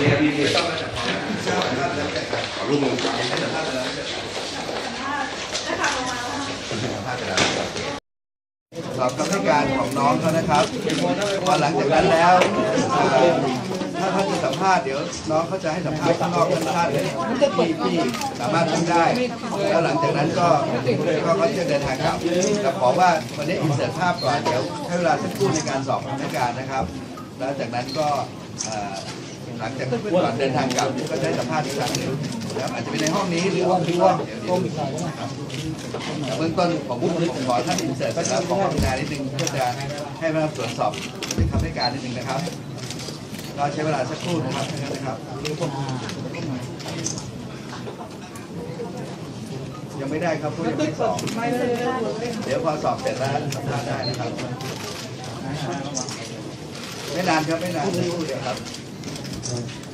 นี้พี่พี่ขอรูปมือครับสอบคำให้การของน้องเขานะครับพอหลังจากนั้นแล้ว ถ้าท่านจะสัมภาษณ์เดี๋ยวน้องเขาจะให้สัมภาษณ์ข้างนอกท่านท่านที่ที่สามารถทำได้ แล้วหลังจากนั้นก็ก็เขาจะเดินทางกลับแต่ขอว่าวันนี้อินเสิร์ตภาพก่อนเดี๋ยวให้เวลาสักครู่ในการสอบคำให้การนะครับ แล้วจากนั้นก็ หลังจากก่อนเดินทางกลับก็จะให้สัมภาษณ์อีกครั้งหนึ่งแล้วอาจจะเป็นในห้องนี้หรือห้องที่ว่าเดี๋ยวเดี๋ยวเบื้องต้นผมผมขอท่านอินเสิร์ตแล้วขอความกรุณานิดนึงเพื่อจะให้มาตรวจสอบคำให้การนิดนึงนะครับก็ใช้เวลาสักครู่นะครับท่านนะครับยังไม่ได้ครับเพราะยังไม่สอบเดี๋ยวพอสอบเสร็จแล้วสัมภาษณ์ได้นะครับไม่นานครับไม่นานเดียวครับ Obrigado.